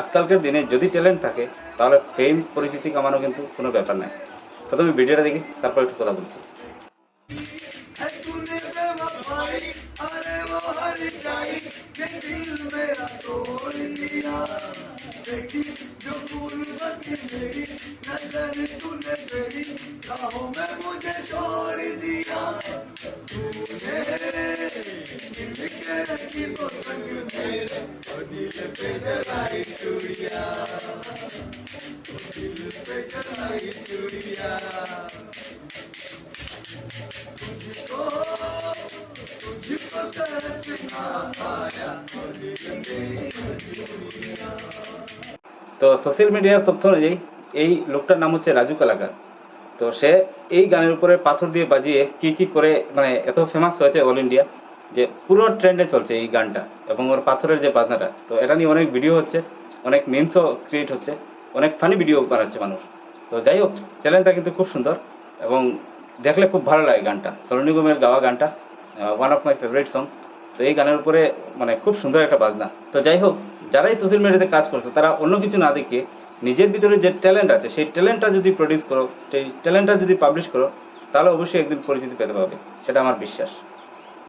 আজকালকার দিনে যদি ট্যালেন্ট থাকে, তাহলে ফেম পরিচিতি কামানো কিন্তু কোনো ব্যাপার নাই প্রথমে ভিডিওটা দেখি, তারপর একটু কথা বলছি। তো সোশ্যাল মিডিয়ার তথ্য অনুযায়ী এই লোকটার নাম হচ্ছে রাজু কালাকার। তো সে এই গানের উপরে পাথর দিয়ে বাজিয়ে কি কি করে মানে এত ফেমাস হয়েছে অল ইন্ডিয়া যে পুরো ট্রেন্ডে চলছে এই গানটা এবং ওর পাথরের যে বাজনাটা তো এটা নিয়ে অনেক ভিডিও হচ্ছে, অনেক মিমসও ক্রিয়েট হচ্ছে, অনেক ফানি ভিডিও বানাচ্ছে মানুষ। তো যাই হোক ট্যালেন্টটা কিন্তু খুব সুন্দর এবং দেখলে খুব ভালো লাগে গানটা। সোনু নিগমের গাওয়া গানটা one of my favourite song তো এই গানের উপরে মানে খুব সুন্দর একটা বাজনা। তো যাই হোক, যারাই সোশ্যাল মিডিয়াতে কাজ করছে, তারা অন্য কিছু না দেখে নিজের ভিতরে যে ট্যালেন্ট আছে, সেই ট্যালেন্টটা যদি প্রডিউস করো, সেই ট্যালেন্টটা যদি পাবলিশ করো, তাহলে অবশ্যই একদিন পরিচিতি পেতে পারবে সেটা আমার বিশ্বাস।